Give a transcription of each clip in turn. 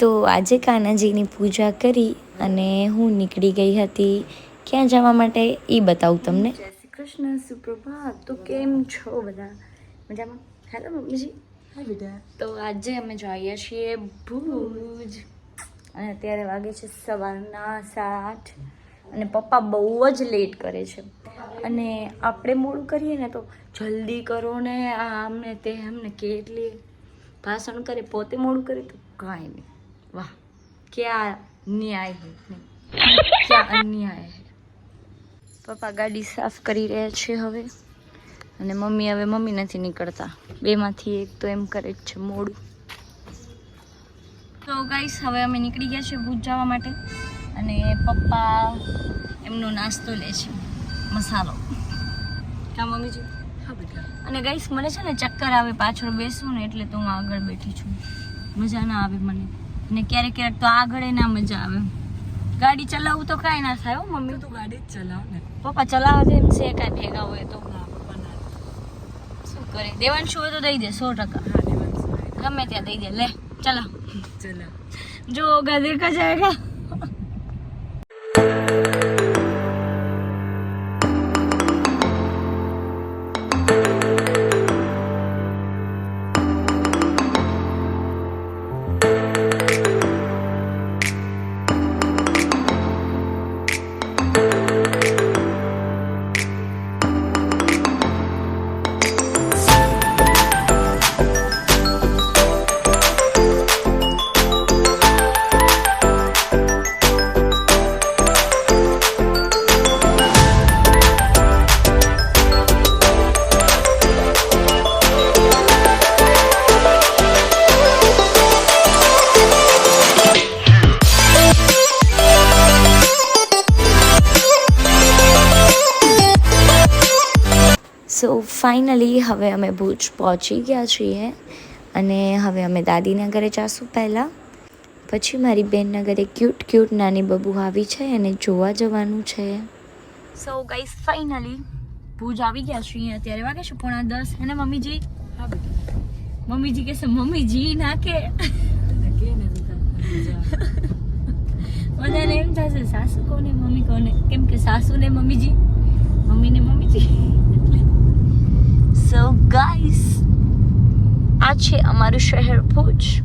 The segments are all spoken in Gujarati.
તો આજે કાનાજીની પૂજા કરી અને હું નીકળી ગઈ હતી. ક્યાં જવા માટે એ બતાવું તમને. જય શ્રી કૃષ્ણ સુપ્રભાત. તો કેમ છો બધા? મજામાં? હેલો મમ્મીજી. હા બેટા તો આજે અમે જઈએ છીએ ભુજ. અને અત્યારે વાગે છે સવારના સાડા આઠ અને પપ્પા બહુ જ લેટ કરે છે. અને આપણે મોડું કરીએ ને તો જલ્દી કરો ને આ આમને તે અમને કેટલી ભાષણ કરે પોતે મોડું કરે તો કાંઈ નહીં. વાહ क्या ન્યાય હે ક્યાં અન્યાય હે પપ્પા ગાડી સાફ કરી રહ્યા છે હવે અને મમ્મી હવે મમ્મી નથી નીકળતા. બેમાંથી એક તો એમ કરે જ છે મોડું. તો ગાઈસ હવે અમે નીકળી ગયા છીએ ભૂજ જવા માટે અને પપ્પા એમનો નાસ્તો લે છે મસાલો. કા મમ્મીજી. અને ગાઈસ મને છે ને ચક્કર આવે પાછળ બેસું ને એટલે તો હું આગળ બેઠી છું. મજા ના આવે મને. ને ક્યારેક ક્યારેક તો આગળ ના મજા આવે. ગાડી ચલાવવું તો કાંઈ ના થાય હો મમ્મી. તું ગાડી જ ચલાવ ને. પપ્પા ચલાવે એમ છે કાંઈ ભેગા હોય તો. શું કરે? દેવાંશુ હોય તો દઈ દે સો ટકા. ગમે ત્યાં દઈ દે. લે ચલા. ચલા. જો ગધે કા જાયગા ફાઇનલી હવે અમે ભુજ પહોંચી ગયા છીએ અને હવે અમે દાદીના ઘરે જાશું પહેલાં. પછી મારી બેનના ઘરે ક્યુટ ક્યુટ નાની બબુ આવી છે અને જોવા જવાનું છે. સો ગાઈસ ફાઇનલી ભુજ આવી ગયા છીએ. અત્યારે વાગે છે પોણા દસ અને મમ્મીજી મમ્મીજી કહેશે મમ્મીજી, ના કે. બધાને એમ થશે, સાસુ કોને, મમ્મી કોને? કેમ કે સાસુ ને મમ્મીજી મમ્મી ને મમ્મીજી. સો ગાઈસ આ છે અમારું શહેર ભુજ.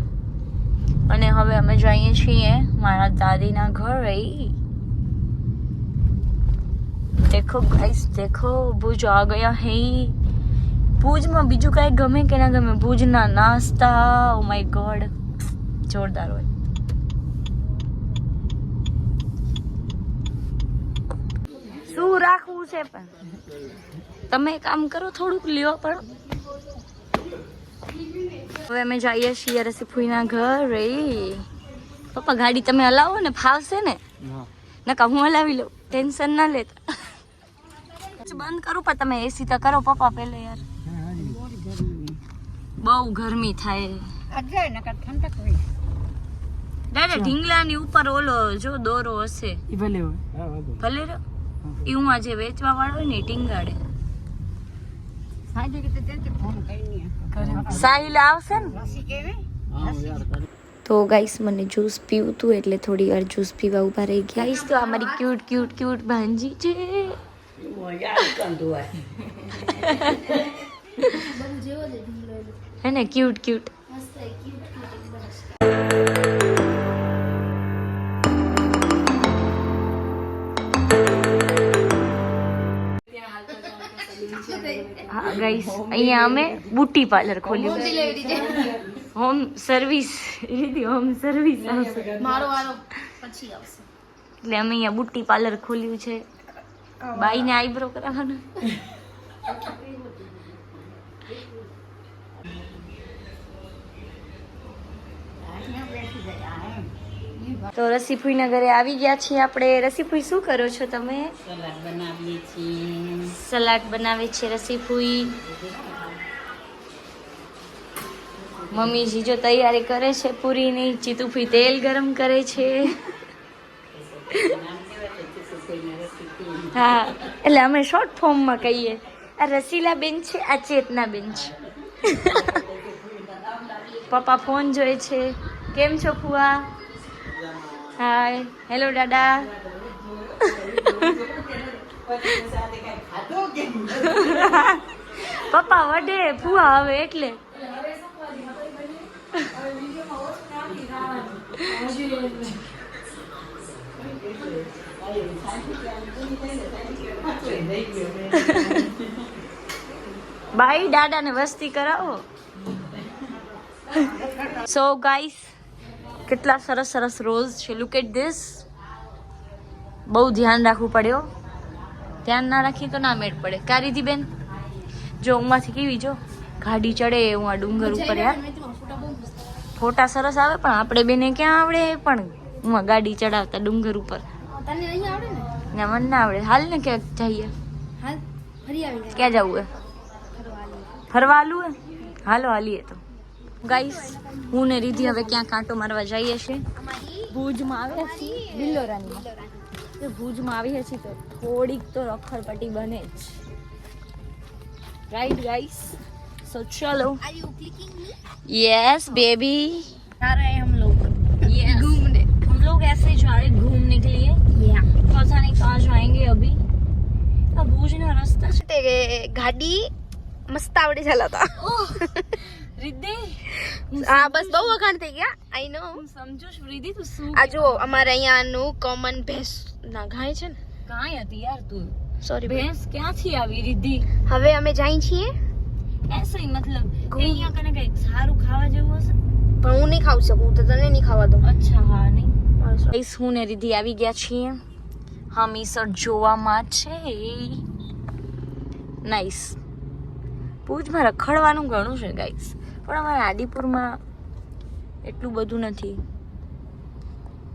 અને હવે અમે જઈએ છીએ મારા દાદીના ઘરે. દેખો ગાઈસ દેખો, ભુજ આ ગયા હે. ભુજમાં બીજું કાંઈ ગમે કે ના ગમે? ભુજના નાસ્તા ઓ માય ગોડ જોરદાર હોય. શું રાખવું છે પણ? તમે કામ કરો થોડુંક લ્યો પણ. હવે અમે જઈએ છીએ રસીફુઈના ઘરે. પપ્પા ગાડી તમે હલાવો ને ફાવશે ને? નકા હું હલાવી લઉં? ટેન્શન ના લેતા. બંધ કરું પણ તમે એસી તો કરો પપ્પા પેલે યાર. બહુ ગરમી થાય. દાદા ઢીંગલાની ઉપર ઓલો જો દોરો હશે. ભલે. ઈ હું આજે વેચવા વાળો હોય ને ટીંગાડે. સાહિલ આવશે ને? તો ગાઈસ મને જ્યુસ પીવું હતું એટલે થોડી વાર જ્યુસ પીવા ઊભા રહી ગયા. ગાઈસ તો અમારી ક્યુટ ક્યુટ ક્યુટ ભાંજી છે. હે ને ક્યુટ ક્યુટ ગાઈસ અહીંયા અમે બુટી પાર્લર ખોલ્યું. Home service Riddhi home service આવશે. મારો વારો પછી આવશે. એટલે અમે અહીંયા બુટી પાર્લર ખોલ્યું છે. બાઈને આઈબ્રો કરાવવાનો. તો રસીફુઈના ઘરે આવી ગયા છીએ આપણે. રસીફુઈ શું કરો છો તમે? સલાડ બનાવીએ છીએ. સલાડ બનાવે છે રસીફુઈ મમ્મી જીજો તૈયારી કરે છે પૂરીની ચીતુફી તેલ ગરમ કરે છે. હા એટલે અમે શોર્ટ ફોર્મમાં કહીએ. આ રસીલા બેન છે આ ચેતના બેન છે. પપ્પા ફોન જોઈ છે. કેમ છો ફુવા? હાય હેલો દાદા પપ્પા વડે ફુવા હવે એટલે. બાઈ દાદાને વસ્તી કરાવો. સો ગાઈસ કેટલા સરસ સરસ રોઝ છે. લુક એટ ધીસ બહુ ધ્યાન રાખવું પડ્યો ધ્યાન ના રાખીએ તો ના મેળ પડે. કારીધી બેન જો ઉમાંથી કેવી જો? ગાડી ચડે હું આ ડુંગર ઉપર યાર ફોટા સરસ આવે પણ આપણે બેને ક્યાં આવડે પણ હું આ ગાડી ચડાવતા ડુંગર ઉપર. આવડે ને? મને ના આવડે. હાલ ને ક્યાંક જઈએ. ક્યાં જવું હે? ફરવા આલું હે? હાલો હાલીએ તો. ગાઈસ હું ને રીધિ હવે ક્યાં કાંટો મારવા જઈએ છીએ ભુજમાં આવ્યા છીએ બિલ્લોરાની તો ભુજમાં આવીએ છીએ તો થોડીક તો રખડપટ્ટી બને જ રાઈટ ગાઈસ સો ચલો are you clicking me yes baby जा रहे हैं हम लोग yes. घूमने हम लोग ऐसे जा रहे घूमने के लिए या पता नहीं कहाँ जाएंगे अभी अब भुजना रास्ता છે ते गाडी मस्त आवडी રિદ્ધિ? આ બસ બહુ વખાણ થઈ ગયા. આઈ નો હું સમજુ છું રિદ્ધિ તું શું આ જો અમારે અહીંયાનું કોમન ભેંસ ના ગાય છે ને. ગાય હતી યાર તું. સોરી ભેંસ ક્યાંથી આવી રિદ્ધિ? હવે અમે જાય છીએ. એસે મતલબ અહીંયા કને કઈ સારું ખાવા જેવું હશે? પણ હું નહીં ખાઉં શકું તો તને નહીં ખાવા દઉં. અચ્છા હા નહીં. ગાઈસ હું ને રિદ્ધિ આવી ગયા છીએ. હમીસર જોવામાં છે. નાઈસ પૂજમાં રખડવાનું ઘણું છે ગાઈસ પણ અમારા આદિપુરમાં એટલું બધું નથી.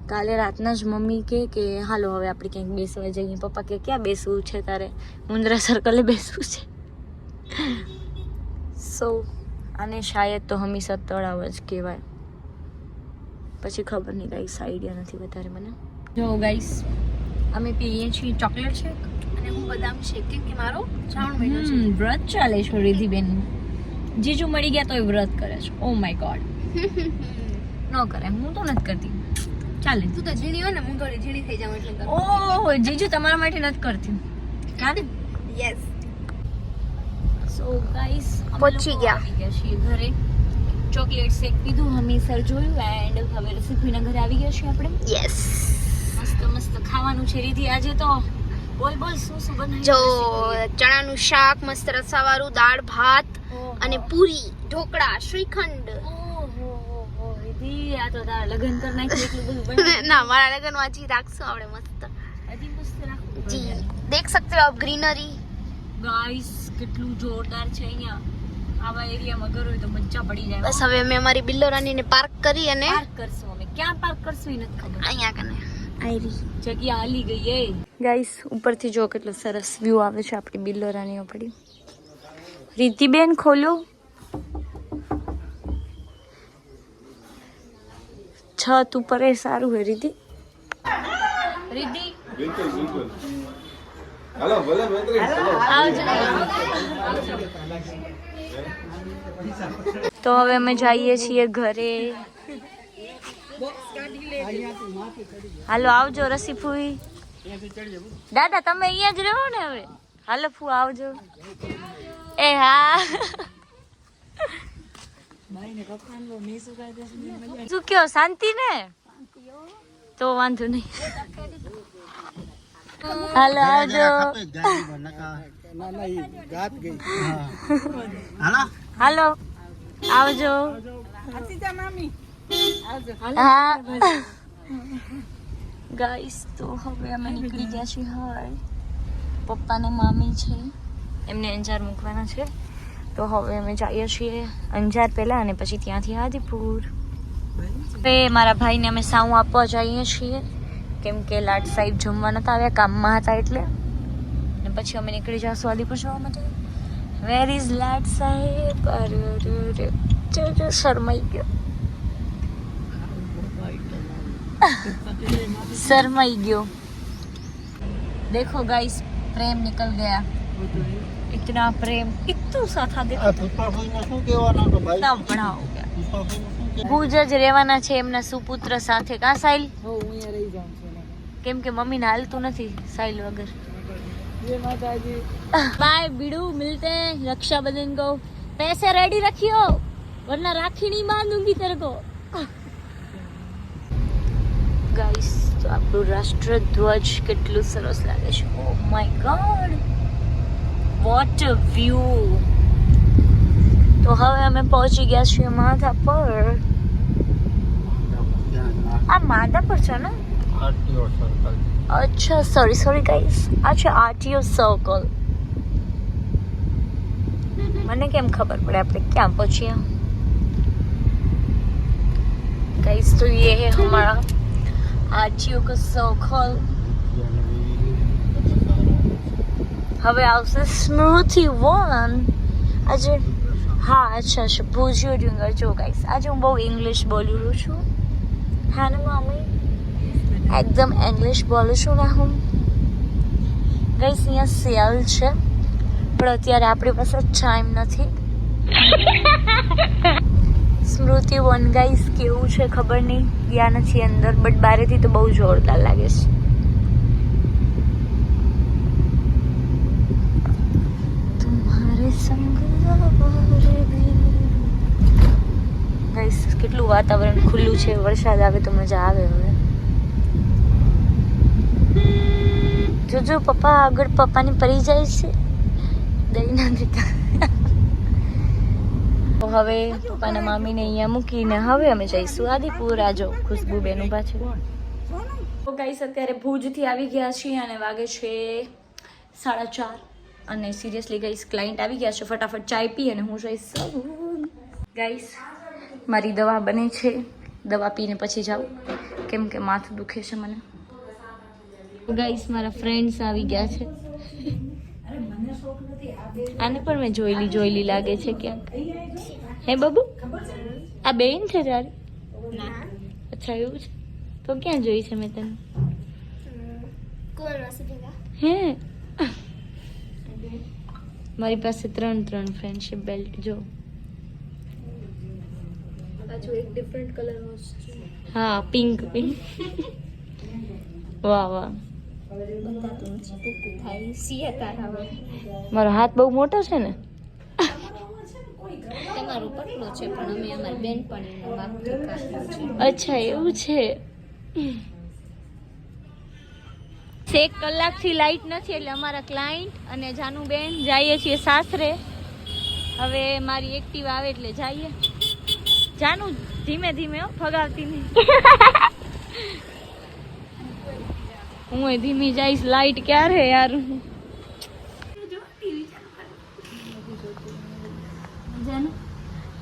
કાલે રાતના જ મમ્મી કે કે, હાલો, હવે આપણે ક્યાંક બેસવા જઈએ. પપ્પા કે, ક્યાં બેસવું છે તારે? મુંદ્રા સર્કલે બેસવું છે. સો આને શાયદ તો હમીસર તળાવ જ કહેવાય. પછી ખબર નહીં ગાઈસ આઈડિયા નથી વધારે મને. જો ગાઈસ અમે પીએ છીએ ચોકલેટ શેક અને હું બદામ શેક કે મારો શ્રાવણ મહિનો છે. વ્રત ચાલે છે રીધિબેન જીજુ મળી ગયા તોય વ્રત કરે છે. ઓ માય ગોડ ન કરે. હું તો નથી કરતી. ચાલે. તું તો ઝીણી હોય ને હું થોડી ઝીણી થઈ જાઉં એટલે ઓ જીજુ તમારા માટે નથી કરતી. કાને યસ સો ગાઈસ પહોંચી ગયા. છીએ ઘરે. ચોકલેટ શેક પીધું હમીસર જોયું એન્ડ હવે રસીફીના ઘરે આવી ગયા છીએ આપણે. યસ મસ્ત મસ્ત ખાવાનું છે રીધી આજે તો. બોલ બોલ શું શું બનાવ્યું જો ચણાનું શાક મસ્ત રસાવાળું દાળ ભાત ઓહો. અને પૂરી ઢોકળા શ્રીખંડ. ના મારા લગન વાંચી રાખશું આપણે મસ્ત. હજી મસ્ત જી દેખ સકતે આપ ગ્રીનરી. ગાઈસ કેટલું જોરદાર છે અહીંયા. આવા એરિયામાં ઘર હોય તો મજા પડી જાય. બસ હવે અમે અમારી બિલ્લો બિલ્લોરાનીને પાર્ક કરી અને પાર્ક કરશું અમે. ક્યાં પાર્ક કરશું એ નથી ખબર. અહીંયા કને. આયરી જગ્યા હાલી ગઈ એ ગાઈસ ઉપરથી જો કેટલો સરસ વ્યૂ આવે છે આપણી બિલ્લો રાની ઉપર રીતિબેન ખોલું છત ઉપર એ સારું હે રીતિ. રીતિ. બિલકુલ બિલકુલ. હાલો ભલે મૈત્રી તો હવે અમે જઈએ છીએ ઘરે. હાલો આવજો રસી ફૂઈ દાદા તમે અહીંયા જ રહો ને હવે? હાલો ફૂ, આવજો. એ હા. શું કયો શાંતિ ને? તો વાંધો નહીં. હાલો, આવજો. હાલો, આવજો. હા. ગાઈસ, તો હવે અમે નીકળી ગયા છીએ, હાય. પપ્પાને મામી છે. એમને અંજાર મૂકવાના છે. તો હવે અમે જઈએ છીએ અંજાર પહેલાં અને પછી ત્યાંથી આદિપુર. હવે મારા ભાઈને અમે સાઉ આપવા જઈએ છીએ. કેમ કે લાટ સાહેબ જમવા નતા આવ્યા કામમાં હતા એટલે. અને પછી અમે નીકળી જઈશું આદિપુર જવા માટે. વેર ઇઝ લાટ સાહેબ? અરે અરે શરમાઈ ગયો. શરમાઈ ગયો. દેખો ગાઈસ प्रेम निकल गया इतना प्रेम इतना सा था देखो આ પુષ્પા ભાઈને શું કહેવાનું હતું ભાઈ इतना बड़ा हो गया પુષ્પા ભાઈને શું ભુજ જ રહેવાના છે એમના સુપુત્ર સાથે કા સાહિલ હો હું અહીંયા રહી જાઉં છું કેમ કે મમ્મીને હાલતું નથી સાહિલ વગર જય માતાજી बाय बिड़ू मिलते हैं रक्षाबंधन को पैसे रेडी रखियो वरना राखी नहीं बांधूंगी तेरे को ગાઈસ તો આપણું રાષ્ટ્રધ્વજ કેટલું સરસ લાગે છે oh my God what a view તો હવે અમે પહોંચી ગયા છીએ માધા પર આ માધા પર છે ને અચ્છા સોરી સોરી ગાઈસ આ છે આરટીઓ સર્કલ મને કેમ ખબર પડે આપણે ક્યાં પહોંચ્યા गाइस तो ये है हमारा આજીઓકો સૌખલ હવે આવશે સ્મૃતિ વન. આજે, હા, અચ્છા અચ્છા, ભુજિયો ડુંગર. જો ગાઈસ આજે હું બહુ ઇંગ્લિશ બોલું છું. હા ને, મમ્મી? એકદમ ઇંગ્લિશ બોલું છું ને હું. ગાઈસ અહીંયા સેલ છે, પણ અત્યારે આપણી પાસે ટાઈમ નથી. સ્મૃતિ વન ગાઈસ કેવું છે ખબર નહીં? ગયા નથી અંદર બટ બારેથી તો બહુ જોરદાર લાગે છે. ગાઈસ, કેટલું વાતાવરણ ખુલ્લું છે, વરસાદ આવે તો મજા આવે હવે. જોજો, પપ્પા આગળ પપ્પાની પરી જાય છે. દઈ ના દીધા તો હવે પપ્પાના મામીને અહીંયા મૂકીને હવે અમે જઈશું આદિપુર. આજો ખુશ્બુ બેનું પાછળ. તો ગાઈસ અત્યારે ભુજથી આવી ગયા છીએ અને વાગે છે સાડા ચાર. અને સિરિયસલી ગાઈસ ક્લાયન્ટ આવી ગયા છે. ફટાફટ ચાય પી અને હું જઈશ. ગાઈસ મારી દવા બને છે. દવા પીને પછી જાઉં. કેમ કે માથું દુખે છે મને. ગાઈસ મારા ફ્રેન્ડ્સ આવી ગયા છે. આને પણ મેં જોયેલી જોયેલી લાગે છે ક્યાંક. હે બાબુ? આ બેન છે તારી? અચ્છા એવું છે? તો ક્યાં જોઈ છે મેં તને? હે? મારી પાસે ત્રણ ત્રણ ફ્રેન્ડશિપ બેલ્ટ જો. હા પિંક પિંક વાહ વાહ. મારો હાથ બહુ મોટો છે ને? તમારું પટલું છે, પણ અમે અમારી બેનપણીનો માપથી કાપ્યું છે. અચ્છા, એવું છે. એક કલાકથી લાઈટ નથી, એટલે અમારા ક્લાયન્ટ અને જાનુબેન જઈએ છીએ સાસરે. હવે મારી એક્ટિવ આવે એટલે જઈએ. જાનુ, ધીમે ધીમે ફગાવતી નહીં. હું ધીમી જઈશ લાઈટ ક્યારે યાર?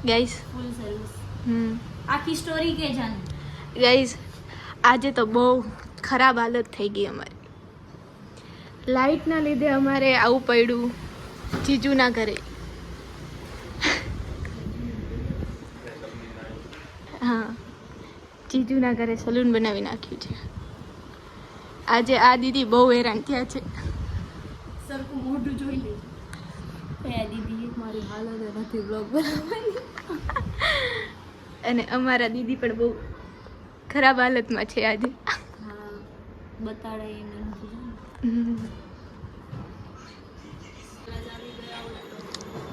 Guys full service hmm. આખી સ્ટોરી કે જાન ગાઈસ આજે તો બહુ ખરાબ હાલત થઈ ગઈ અમારી. લાઇટના લીધે અમારે આવું પડ્યું. જીજુના ઘરે. હા. જીજુના ઘરે સલૂન બનાવી નાખ્યું છે. આજે આ દીદી બહુ હેરાન થયા છે. સરખું મોઢું જોઈ લે દીદી મારી હાલત નથી બ્લોગ અને અમારા દીદી પણ બહુ ખરાબ હાલતમાં છે આજે. હા બતાડે એમ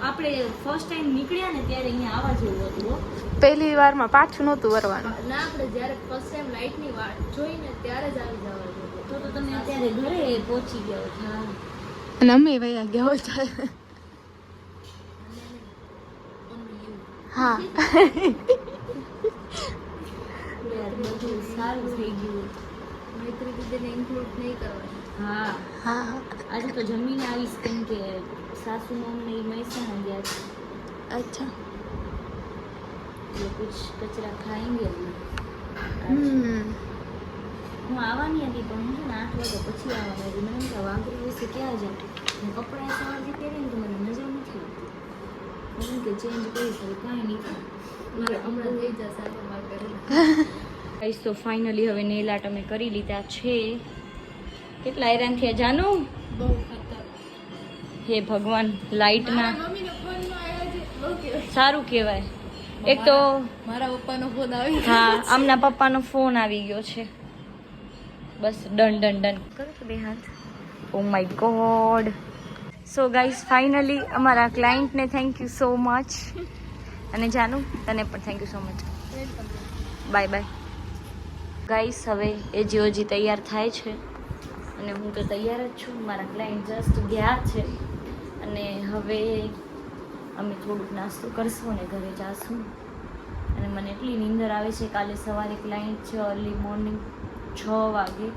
આપણે ફર્સ્ટ ટાઈમ નીકળ્યા ને ત્યારે અહીંયા આવવા જેવું હતું પહેલી વારમાં પાછું નહોતું વરવાનું ના આપણે જ્યારે ફર્સ્ટ ટાઈમ લાઇટની વાટ જોઈને ત્યારે જ આવી જવાનું તો તો તમે અત્યારે ઘરે પહોંચી ગયો અને અમે વયા ગયા હતા હા યાર બધું સારું થઈ ગયું મૈત્રી દીદીને ઇન્ક્લુડ નહીં કરવાની હા હા આજે તો જમીને આવીશ કેમ કે સાસુ ને એ મહેસાણા ગયા છે અચ્છા એટલે કુછ કચરા ખાएंगे હમ હું આવવાની હતી પણ હું છે ને આઠ વાગે પછી આવવાની હતી મને એમ કે વાઘરી વિશે ક્યાં જાઉં હું કપડાં સવારથી પહેરીને તો મને મજા નથી આવતી હું કે ચેન્જ કરીશ હવે કાંઈ નહીં. મારે હમણાં થઈ જશે મારે કરી તો ફાઇનલી હવે નેલ આર્ટ અમે કરી લીધા છે. કેટલા હેરાન થયા જાનુ? હે ભગવાન લાઇટના સારું કહેવાય. એક તો મારા પપ્પાનો ફોન આવી હા આમના પપ્પાનો ફોન આવી ગયો છે. બસ ડન ડન ડન. કરો તો બે હાથ. ઓ my god so guys finally અમારા ક્લાયન્ટને થેન્ક યુ સો મચ અને જાનુ, તને પણ thank you so much bye bye guys હવે એ જીઓજી તૈયાર થાય છે, અને હું તો તૈયાર જ છું, મારા ક્લાયન્ટ જસ્ટ ગયા છે. અને હવે અમે થોડુંક નાસ્તો કરશું અને ઘરે જાશું. અને મને એટલી નીંદર આવે છે કાલે સવારે ક્લાયન્ટ છે અર્લી મોર્નિંગ છ વાગે.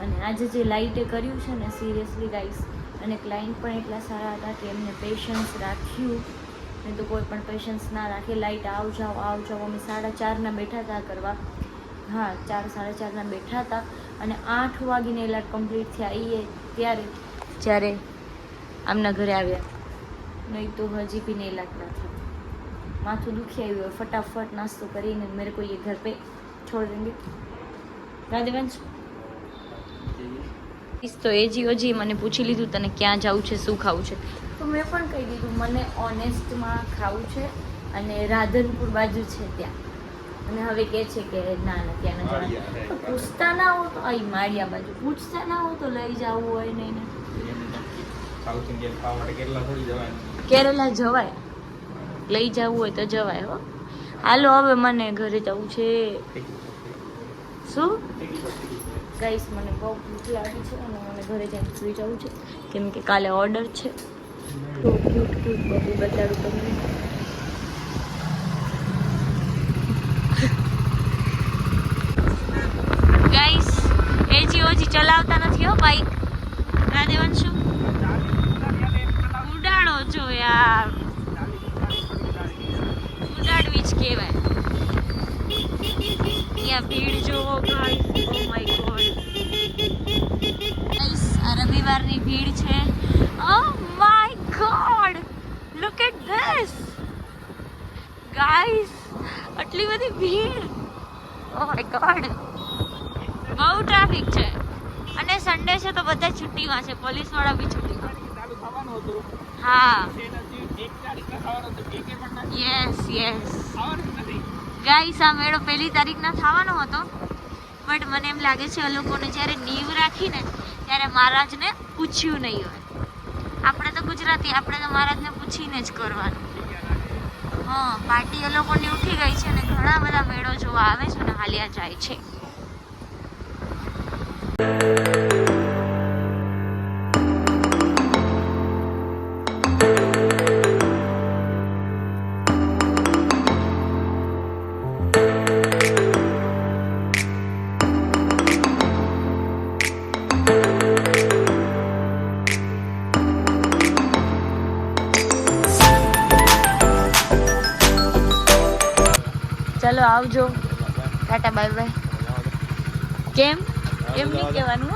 અને આજે જે લાઇટે કર્યું છે ને સિરિયસલી ગાઈસ અને ક્લાયન્ટ પણ એટલા સારા હતા કે એમને પેશન્સ રાખ્યું. મેં તો કોઈ પણ પેશન્સ ના રાખે. લાઇટ આવ જાઓ આવ જાઓ અમે સાડા ચારના બેઠા હતા કરવા. હા, ચાર, સાડા ચારના બેઠા હતા. અને આઠ વાગીને એલાટ કમ્પ્લીટ થયા. આવીએ ત્યારે જ્યારે આમના ઘરે આવ્યા. નહીં તો હજી બી નહીં લાગતા થયા. માથું દુખી આવ્યું ફટાફટ નાસ્તો કરીને મેરે કોઈ એ ઘર પે છોડી દેંગે. રાધેવંશ તો એ જી મને પૂછી લીધું તને ક્યાં જવું છે શું ખાવું છે? તો મેં પણ કહી દીધું મને ઓનેસ્ટમાં ખાવું છે અને રાધનપુર બાજુ છે ત્યાં. અને હવે કહે છે કે ના ના ત્યાં ન જવાનું તો પૂછતા ના હો તો અહીં માળિયા બાજુ. પૂછતા ના હો તો લઈ જવું હોય ને એને સાઉથ ઇન્ડિયન ખાવા માટે કેટલા થોડી જવાય. કેરલા જવાય. લઈ જવું હોય તો જવાય હો. હાલો હવે મને ઘરે જવું છે. શું? ગાઈસ, મને બહુ ભૂખ લાગી છે અને મને ઘરે જઈને સુઈ જવું છે. કેમ કે કાલે ઓર્ડર છે. તો ક્યુટ ક્યુટ બધું બતાડું તમને. ગાઈસ એજી ઓજી ચલાવતા નથી હો બાઈક રાધેવંશુ ઉડાડો છો યાર. ઉડાડવી જ કહેવાય. અહીંયા ભીડ જોવો guys oh my god guys આ રવિવારની ભીડ છે. ઓ my god look at this guys આટલી બધી ભીડ. ઓ માય ગોડ બહુ ટ્રાફિક છે. અને સન્ડે છે તો બધા છુટ્ટીમાં છે. પોલીસવાળા બી છુટ્ટીમાં. હા. યસ યસ ગાઈસ, આ મેળો પહેલી તારીખના થવાનો હતો. બટ મને એમ લાગે છે, આ લોકોને જ્યારે નીવ રાખીને, ત્યારે મહારાજને પૂછ્યું નહીં હોય. આપણે તો ગુજરાતી, આપણે તો મહારાજને પૂછીને જ કરવાનું. હા, પાર્ટી એ લોકોની ઉઠી ગઈ છે અને ઘણા બધા મેળો જોવા આવે છે અને હાલ્યા જાય છે. આવજો. Tata bye bye. કેમ? એમ નહીં કહેવાનું